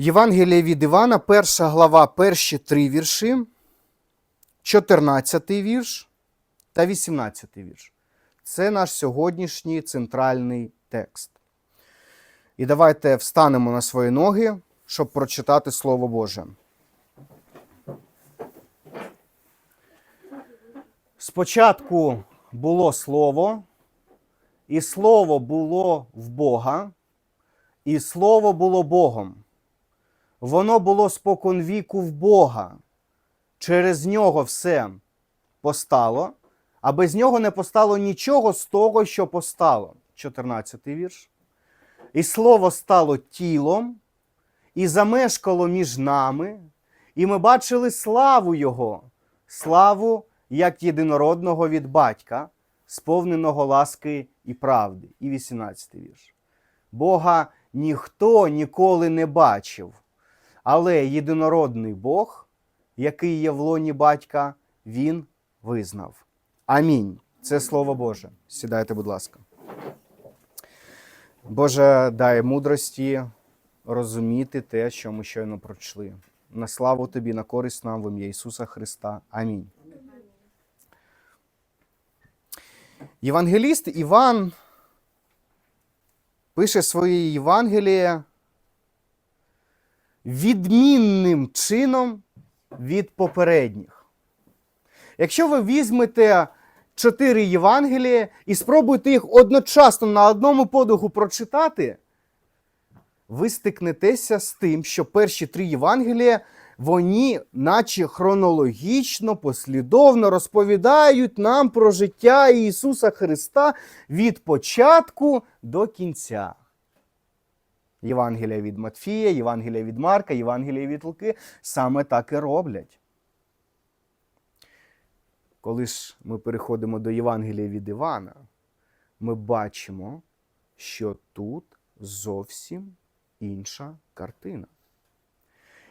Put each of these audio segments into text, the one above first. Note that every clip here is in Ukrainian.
Євангеліє від Івана, перша глава, перші три вірші, 14 вірш та 18 вірш. Це наш сьогоднішній центральний текст. І давайте встанемо на свої ноги, щоб прочитати Слово Боже. Спочатку було Слово, і Слово було в Бога, і Слово було Богом. Воно було споконвіку в Бога. Через нього все постало, а без нього не постало нічого з того, що постало. 14 вірш. І слово стало тілом, і замешкало між нами, і ми бачили славу Його, славу як єдинородного від батька, сповненого ласки і правди. І 18 вірш. Бога ніхто ніколи не бачив, але єдинородний Бог, який є в лоні батька, він визнав. Амінь. Це слово Боже. Сідайте, будь ласка. Боже, дай мудрості розуміти те, що ми щойно прочли. На славу тобі, на користь нам в ім'я Ісуса Христа. Амінь. Євангеліст Іван пише своє Євангеліє відмінним чином від попередніх. Якщо ви візьмете чотири Євангелія і спробуєте їх одночасно на одному подиху прочитати, ви стикнетеся з тим, що перші три Євангелія, вони, наче хронологічно, послідовно розповідають нам про життя Ісуса Христа від початку до кінця. Євангелія від Матфія, Євангелія від Марка, Євангелія від Луки саме так і роблять. Коли ж ми переходимо до Євангелія від Івана, ми бачимо, що тут зовсім інша картина.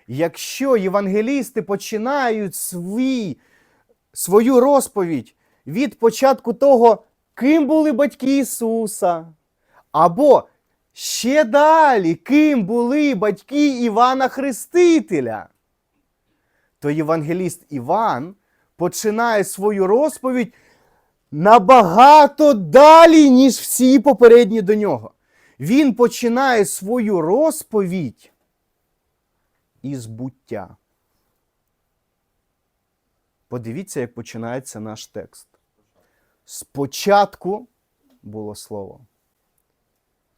Якщо євангелісти починають свій, свою розповідь від початку того, ким були батьки Ісуса, або ще далі, ким були батьки Івана Хрестителя, то євангеліст Іван починає свою розповідь набагато далі, ніж всі попередні до нього. Він починає свою розповідь із буття. Подивіться, як починається наш текст. Спочатку було слово.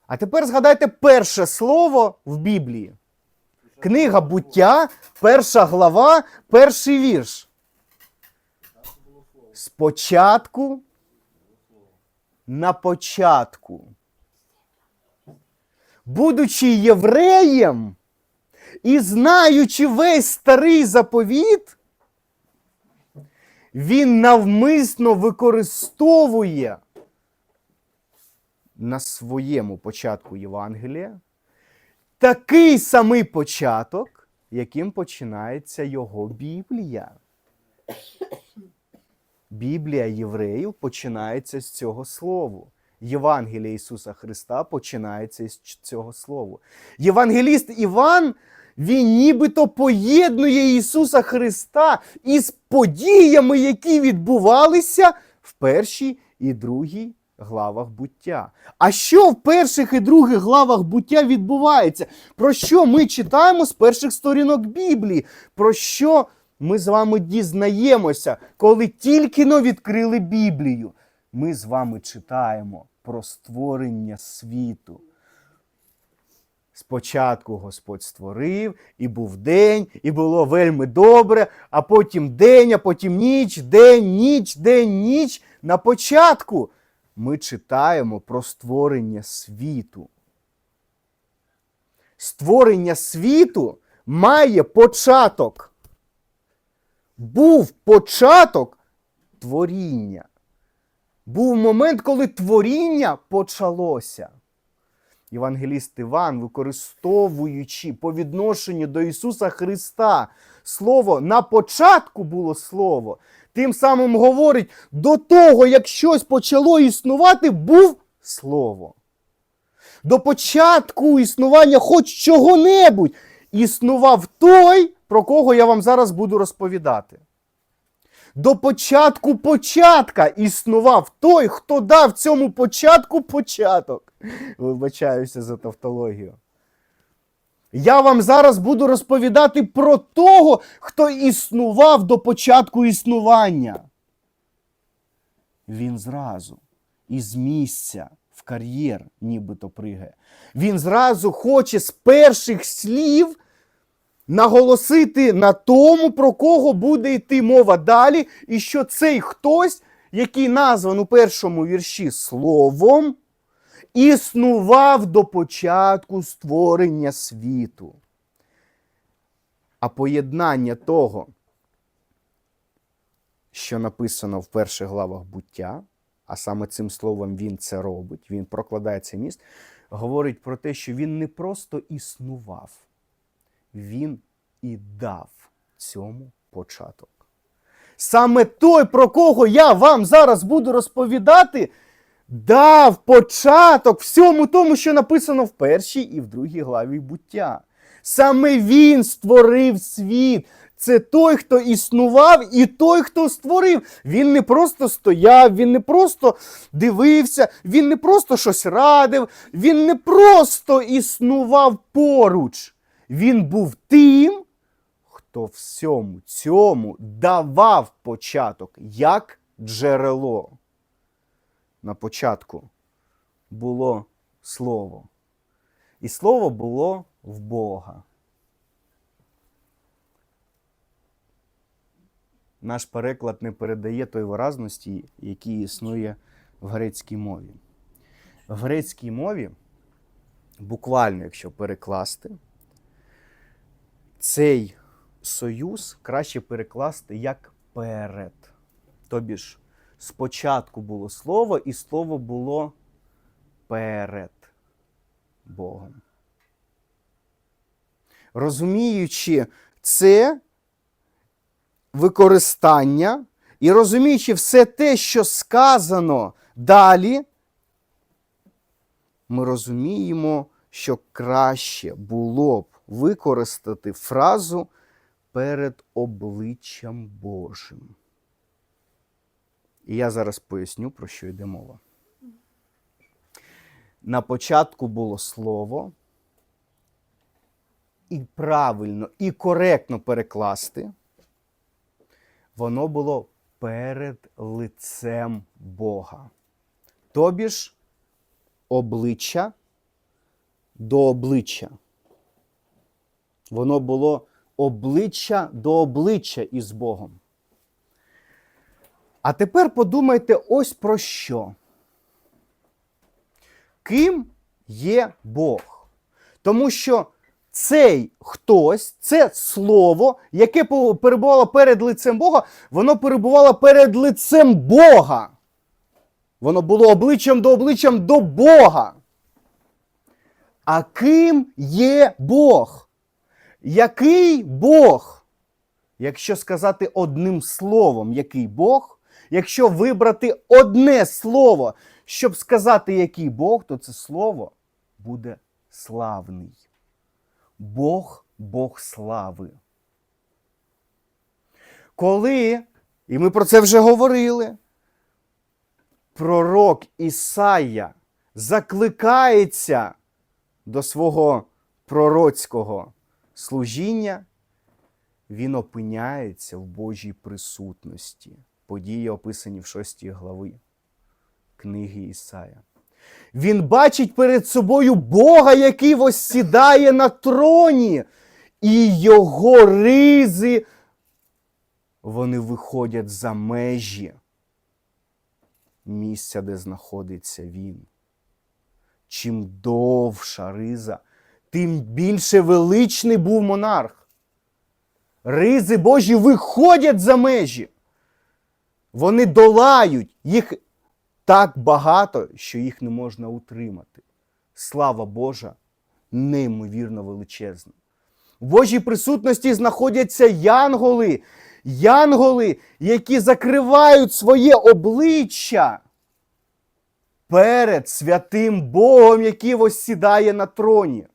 А тепер згадайте перше слово в Біблії. Книга буття, перша глава, перший вірш. Спочатку на початку. Будучи євреєм і знаючи весь старий заповіт, він навмисно використовує на своєму початку Євангелія такий самий початок, яким починається його Біблія. Біблія євреїв починається з цього слову. Євангелія Ісуса Христа починається з цього слова. Євангеліст Іван, він нібито поєднує Ісуса Христа із подіями, які відбувалися в першій і другій главах буття. А що в перших і других главах буття відбувається? Про що ми читаємо з перших сторінок Біблії? Про що ми з вами дізнаємося, коли тільки но відкрили Біблію? Ми з вами читаємо про створення світу. Спочатку Господь створив, і був день, і було вельми добре, а потім день, а потім ніч, день, ніч, день, ніч. На початку ми читаємо про створення світу. Створення світу має початок. Був початок творіння. Був момент, коли творіння почалося. Євангеліст Іван, використовуючи по відношенню до Ісуса Христа слово на початку було слово, тим самим говорить, до того, як щось почало існувати, був слово. До початку існування хоч чого-небудь існував той, про кого я вам зараз буду розповідати. До початку початка існував той, хто дав цьому початку початок. Вибачаюся за тавтологію. Я вам зараз буду розповідати про того, хто існував до початку існування. Він зразу із місця в кар'єр, нібито пригає. Він зразу хоче з перших слів наголосити на тому, про кого буде йти мова далі, і що цей хтось, який назван у першому вірші словом, існував до початку створення світу. А поєднання того, що написано в перших главах буття, а саме цим словом він це робить, він прокладає цей міст, говорить про те, що він не просто існував, він і дав цьому початок. Саме той, про кого я вам зараз буду розповідати, дав початок всьому тому, що написано в першій і в другій главі буття. Саме він створив світ. Це той, хто існував, і той, хто створив. Він не просто стояв, він не просто дивився, він не просто щось радив, він не просто існував поруч. Він був тим, хто всьому цьому давав початок як джерело. На початку було слово. І слово було в Бога. Наш переклад не передає той виразності, який існує в грецькій мові. В грецькій мові, буквально, якщо перекласти, цей союз краще перекласти як перед. Тобі ж спочатку було слово, і слово було перед Богом. Розуміючи це використання і розуміючи все те, що сказано далі, ми розуміємо, що краще було б використати фразу перед обличчям Божим. І я зараз поясню, про що йде мова. На початку було слово, і правильно, і коректно перекласти, воно було перед лицем Бога. Тобі ж обличчя до обличчя. Воно було обличчя до обличчя із Богом. А тепер подумайте ось про що. Ким є Бог? Тому що цей хтось, це слово, яке перебувало перед лицем Бога, воно перебувало перед лицем Бога. Воно було обличчям до обличчям до Бога. А ким є Бог? Який Бог? Якщо сказати одним словом, який Бог, якщо вибрати одне слово, щоб сказати, який Бог, то це слово буде славний. Бог Бог слави. Коли, і ми про це вже говорили, пророк Ісая закликається до свого пророцького служіння, він опиняється в Божій присутності. Події описані в 6 глави книги Ісая. Він бачить перед собою Бога, який воссідає на троні, і його ризи вони виходять за межі місця, де знаходиться він. Чим довша риза, тим більше величний був монарх. Ризи Божі виходять за межі. Вони долають їх так багато, що їх не можна утримати. Слава Божа неймовірно величезна. В Божій присутності знаходяться янголи, янголи, які закривають своє обличчя перед святим Богом, який воссідає на троні.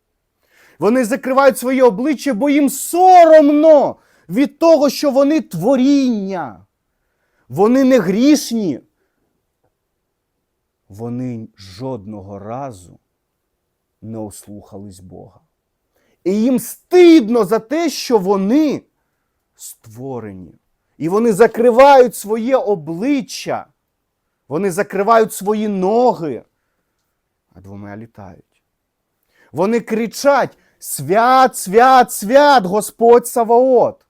Вони закривають своє обличчя, бо їм соромно від того, що вони творіння. Вони не грішні. Вони жодного разу не ослухались Бога. І їм стидно за те, що вони створені. І вони закривають своє обличчя, вони закривають свої ноги, а двома літають. Вони кричать: Свят, свят, свят, Господь Саваот.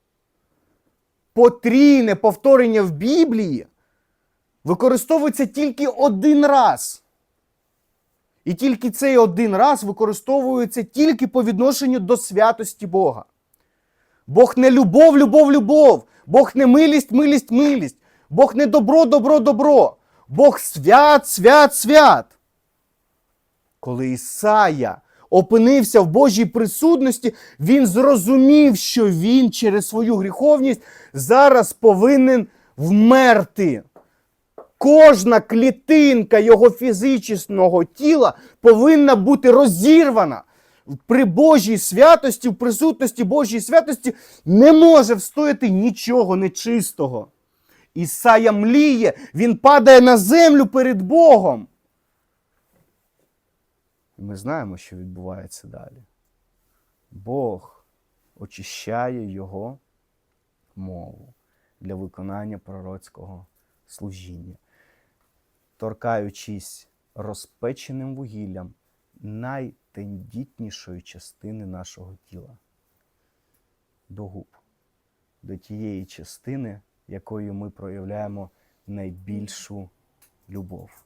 Потрійне повторення в Біблії використовується тільки один раз. І тільки цей один раз використовується тільки по відношенню до святості Бога. Бог не любов, любов, любов. Бог не милість, милість, милість. Бог не добро, добро, добро. Бог свят, свят, свят. Коли Ісая опинився в Божій присутності, він зрозумів, що він через свою гріховність зараз повинен вмерти. Кожна клітинка його фізичного тіла повинна бути розірвана. При Божій святості, в присутності Божої святості не може встояти нічого нечистого. Ісая мліє, він падає на землю перед Богом. І ми знаємо, що відбувається далі. Бог очищає його мову для виконання пророцького служіння, торкаючись розпеченим вугіллям найтендітнішої частини нашого тіла до губ, до тієї частини, якою ми проявляємо найбільшу любов.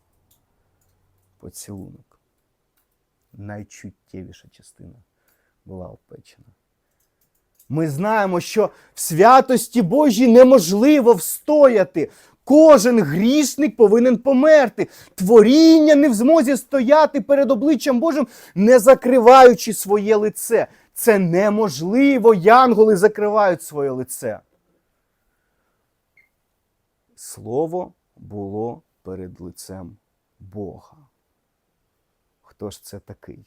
Поцілунок. Найчуттєвіша частина була опечена. Ми знаємо, що в святості Божій неможливо встояти. Кожен грішник повинен померти. Творіння не в змозі стояти перед обличчям Божим, не закриваючи своє лице. Це неможливо. Янголи закривають своє лице. Слово було перед лицем Бога. Хто ж це такий?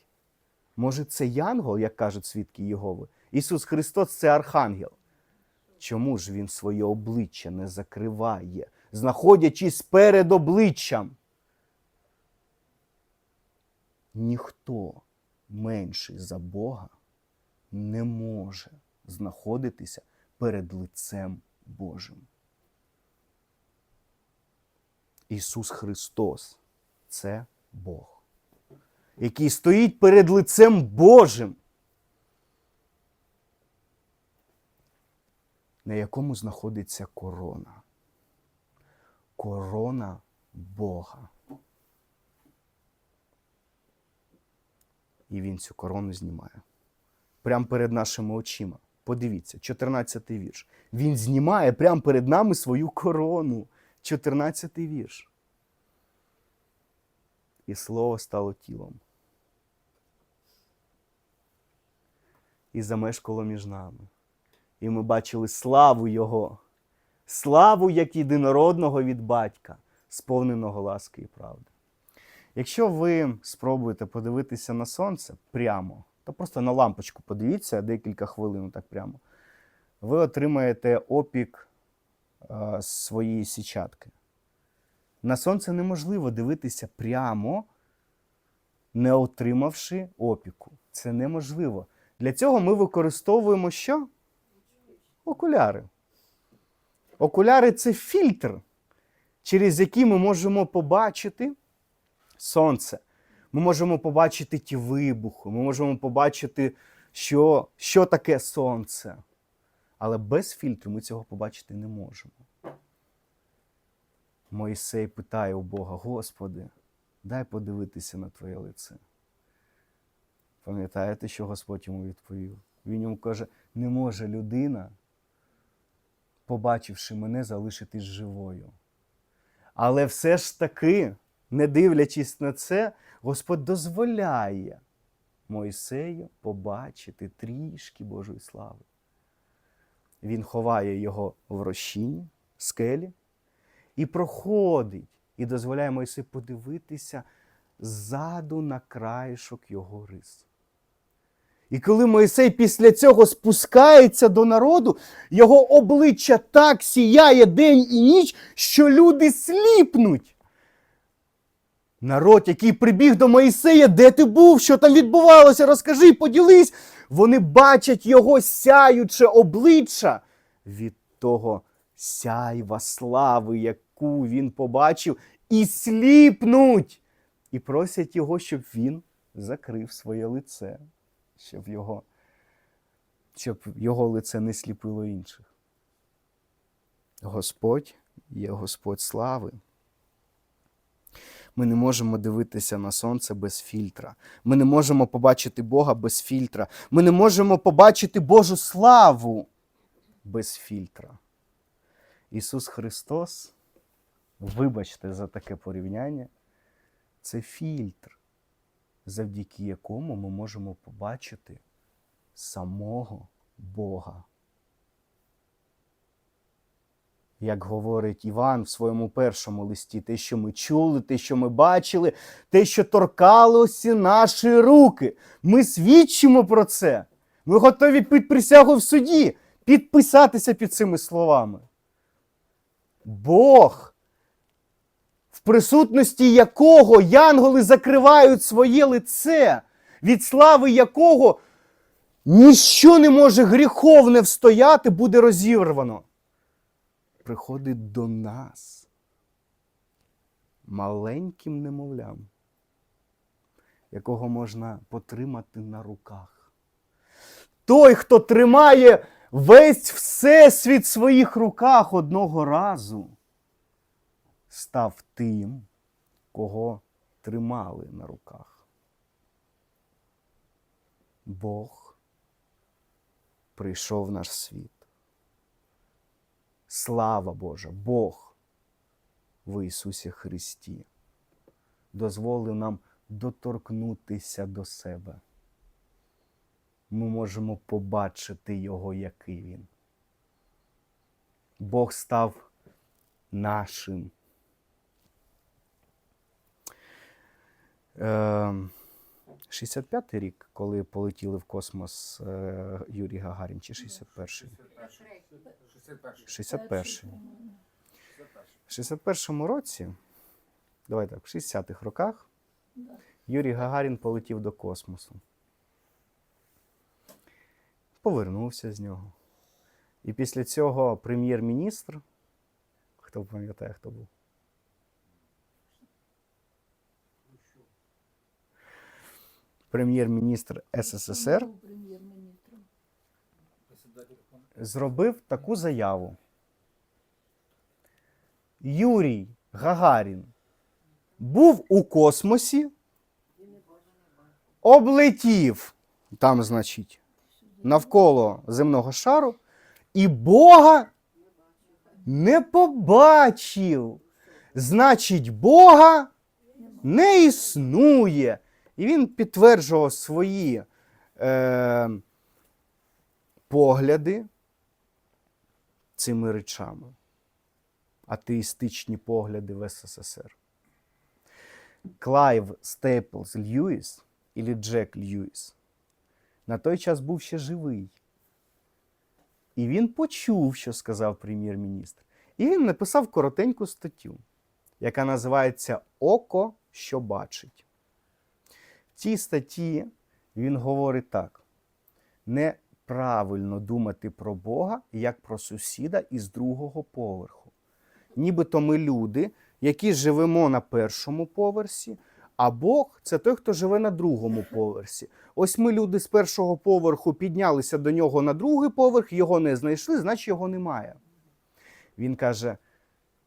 Може, це Янгол, як кажуть свідки Єгови? Ісус Христос це Архангел. Чому ж він своє обличчя не закриває, знаходячись перед обличчям? Ніхто менший за Бога не може знаходитися перед лицем Божим. Ісус Христос це Бог, який стоїть перед лицем Божим, на якому знаходиться корона. Корона Бога. І він цю корону знімає. Прямо перед нашими очима. Подивіться, 14 вірш. Він знімає прямо перед нами свою корону. 14 вірш. І слово стало тілом. І замешкало між нами. І ми бачили славу Його, славу як єдинородного від батька, сповненого ласки і правди. Якщо ви спробуєте подивитися на сонце прямо, то просто на лампочку подивіться декілька хвилин так прямо, ви отримаєте опік е, своєї січатки. На сонце неможливо дивитися прямо, не отримавши опіку. Це неможливо. Для цього ми використовуємо що? Окуляри. Окуляри це фільтр, через який ми можемо побачити сонце. Ми можемо побачити ті вибухи, ми можемо побачити, що, що таке сонце. Але без фільтру ми цього побачити не можемо. Моїсей питає у Бога: Господи, дай подивитися на Твоє лице. Пам'ятаєте, що Господь йому відповів? Він йому каже: не може людина, побачивши мене, залишитись живою. Але все ж таки, не дивлячись на це, Господь дозволяє Мойсею побачити трішки Божої слави. Він ховає його в розчині, скелі, і проходить, і дозволяє Мойсею подивитися ззаду на краєшок його рис. І коли Моїсей після цього спускається до народу, його обличчя так сіяє день і ніч, що люди сліпнуть. Народ, який прибіг до Моїсея, де ти був, що там відбувалося, розкажи, поділись. Вони бачать його сяюче обличчя від того сяйва слави, яку він побачив, і сліпнуть, і просять його, щоб він закрив своє лице, щоб його, щоб його лице не сліпило інших. Господь є Господь слави. Ми не можемо дивитися на сонце без фільтра. Ми не можемо побачити Бога без фільтра. Ми не можемо побачити Божу славу без фільтра. Ісус Христос, вибачте за таке порівняння, це фільтр, завдяки якому ми можемо побачити самого Бога. Як говорить Іван в своєму першому листі, те, що ми чули, те, що ми бачили, те, що торкалося наші руки. Ми свідчимо про це. Ми готові під присягу в суді підписатися під цими словами. Бог, в присутності якого янголи закривають своє лице, від слави якого ніщо не може гріховне встояти, буде розірвано приходить до нас маленьким немовлям, якого можна потримати на руках. Той, хто тримає весь всесвіт в своїх руках одного разу, став тим, кого тримали на руках. Бог прийшов в наш світ. Слава Божа, Бог в Ісусі Христі дозволив нам доторкнутися до себе. Ми можемо побачити Його, який Він. Бог став нашим. 65-й рік, коли полетіли в космос е, Юрій Гагарін, чи 61-й? 61-й. В 61-му році, давай так, в 60-х роках, Юрій Гагарін полетів до космосу. Повернувся з нього. І після цього прем'єр-міністр, хто пам'ятає, хто був? Прем'єр-міністр СССР зробив таку заяву. Юрій Гагарін був у космосі, облетів там, значить, навколо земного шару, і Бога не побачив. Значить, Бога не існує. І він підтверджував свої е, погляди цими речами, атеїстичні погляди в СССР. Клайв Стейплс Льюіс і Джек Льюіс на той час був ще живий. І він почув, що сказав прем'єр-міністр. І він написав коротеньку статтю, яка називається Око, що бачить. Цій статті він говорить так: неправильно думати про Бога як про сусіда із другого поверху. Нібито ми люди, які живемо на першому поверсі, а Бог це той, хто живе на другому поверсі. Ось ми, люди з першого поверху, піднялися до нього на другий поверх, його не знайшли, значить його немає. Він каже: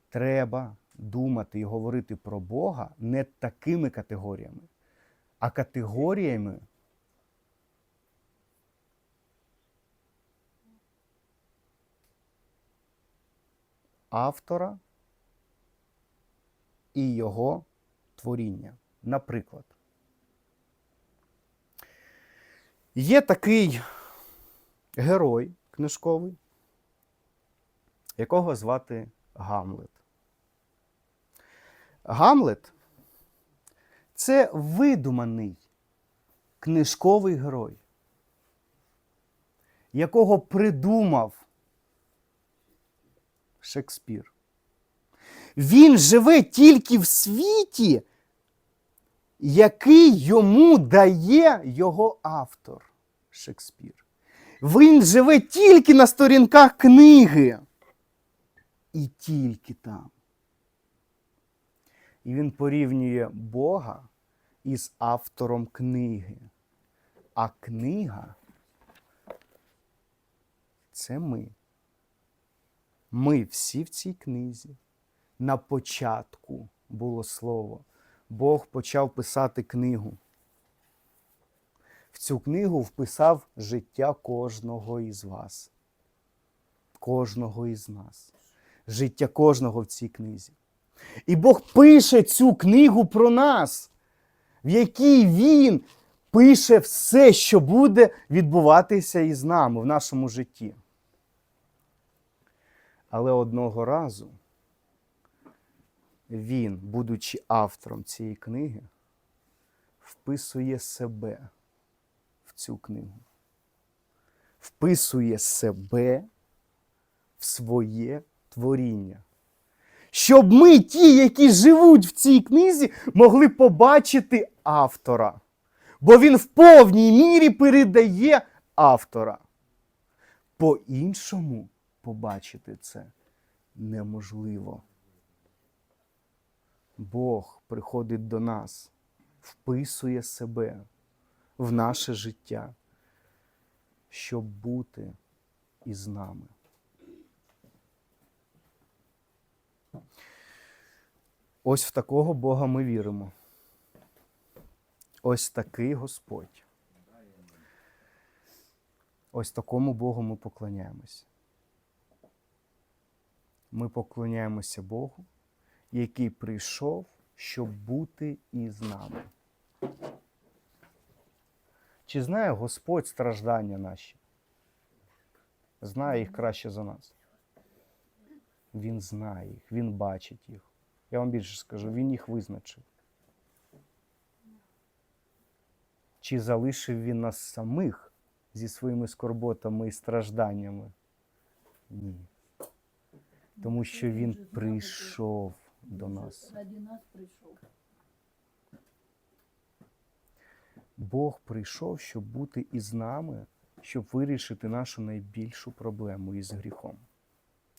треба думати і говорити про Бога не такими категоріями, а категоріями. Автора і його творіння. Наприклад, є такий герой книжковий, якого звати Гамлет. Гамлет це видуманий книжковий герой. якого придумав Шекспір. Він живе тільки в світі, який йому дає його автор Шекспір. Він живе тільки на сторінках книги. І тільки там. І він порівнює Бога із автором книги. А книга це ми. Ми всі в цій книзі. На початку було слово. Бог почав писати книгу. В цю книгу вписав життя кожного із вас, кожного із нас, життя кожного в цій книзі. І Бог пише цю книгу про нас, в якій Він пише все, що буде відбуватися із нами в нашому житті. Але одного разу він, будучи автором цієї книги, вписує себе в цю книгу. Вписує себе в своє творіння. Щоб ми, ті, які живуть в цій книзі, могли побачити автора. Бо він в повній мірі передає автора. По-іншому побачити це неможливо. Бог приходить до нас, вписує себе в наше життя, щоб бути із нами. Ось в такого Бога ми віримо. Ось такий Господь. Ось такому Богу ми поклоняємось. Ми поклоняємося Богу, який прийшов, щоб бути із нами. Чи знає Господь страждання наші? Знає їх краще за нас. Він знає їх, Він бачить їх. Я вам більше скажу, Він їх визначив. Чи залишив він нас самих зі своїми скорботами і стражданнями? Ні. Тому що він прийшов до нас. Бог прийшов, щоб бути із нами, щоб вирішити нашу найбільшу проблему із гріхом.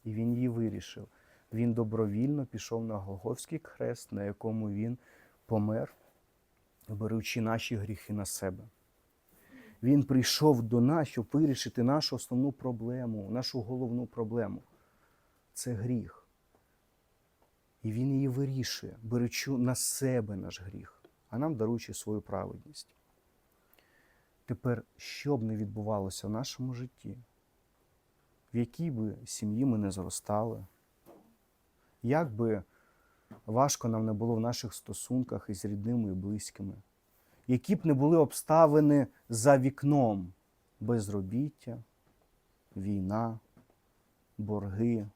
І він її вирішив. Він добровільно пішов на Голговський хрест, на якому він помер, беручи наші гріхи на себе. Він прийшов до нас, щоб вирішити нашу основну проблему, нашу головну проблему це гріх. І він її вирішує, беручи на себе наш гріх, а нам даруючи свою праведність. Тепер, що б не відбувалося в нашому житті, в якій би сім'ї ми не зростали, як би важко нам не було в наших стосунках із рідними і близькими, які б не були обставини за вікном. Безробіття, війна, борги.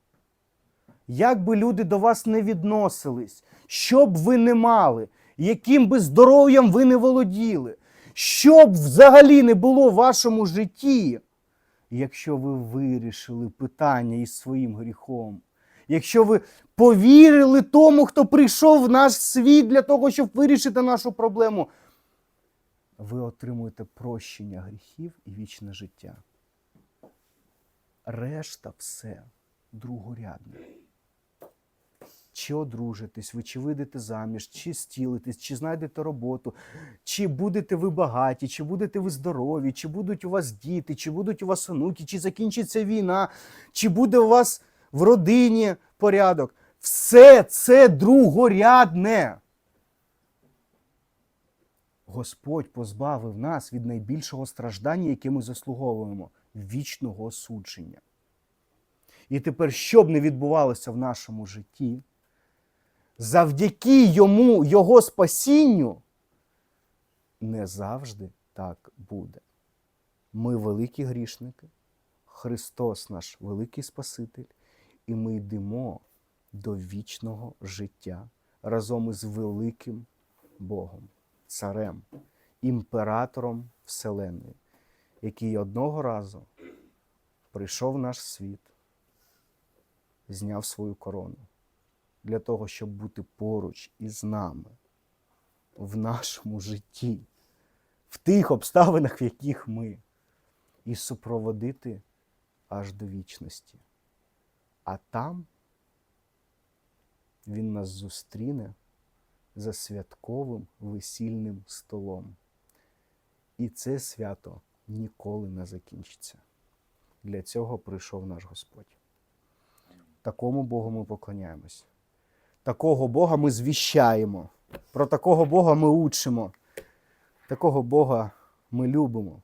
Як би люди до вас не відносились, що б ви не мали, яким би здоров'ям ви не володіли, що б взагалі не було в вашому житті, якщо ви вирішили питання із своїм гріхом, якщо ви повірили тому, хто прийшов в наш світ для того, щоб вирішити нашу проблему, ви отримуєте прощення гріхів і вічне життя. Решта все другорядне. Чи одружитесь ви, чи вийдете заміж, чи стілитесь, чи знайдете роботу, чи будете ви багаті, чи будете ви здорові, чи будуть у вас діти, чи будуть у вас онуки, чи закінчиться війна, чи буде у вас в родині порядок. Все це другорядне. Господь позбавив нас від найбільшого страждання, яке ми заслуговуємо вічного осудження. І тепер, що б не відбувалося в нашому житті, завдяки йому, його спасінню, не завжди так буде. Ми великі грішники, Христос наш великий Спаситель, і ми йдемо до вічного життя разом із великим Богом, Царем, імператором Вселеної, який одного разу прийшов в наш світ, зняв свою корону для того, щоб бути поруч із нами в нашому житті, в тих обставинах, в яких ми, і супроводити аж до вічності. А там він нас зустріне за святковим весільним столом. І це свято ніколи не закінчиться. Для цього прийшов наш Господь. Такому Богу ми поклоняємось. Такого Бога ми звіщаємо. Про такого Бога ми учимо. Такого Бога ми любимо.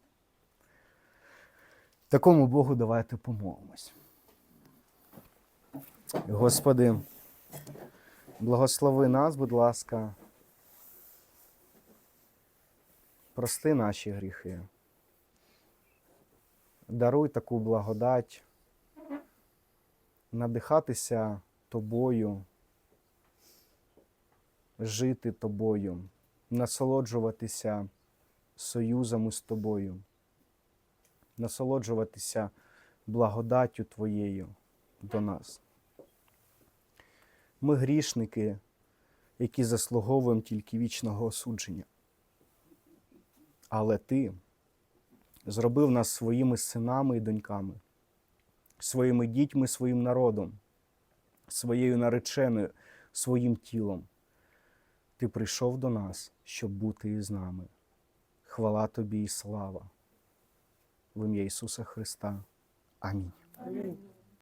Такому Богу давайте помолимось. Господи, благослови нас, будь ласка. Прости наші гріхи. Даруй таку благодать, надихатися тобою, жити тобою, насолоджуватися союзом із тобою, насолоджуватися благодаттю Твоєю до нас. Ми грішники, які заслуговуємо тільки вічного осудження. Але ти зробив нас своїми синами і доньками, своїми дітьми, своїм народом, своєю нареченою, своїм тілом. Ти прийшов до нас, щоб бути із нами. Хвала тобі і слава. В ім'я Ісуса Христа. Амінь. Амінь.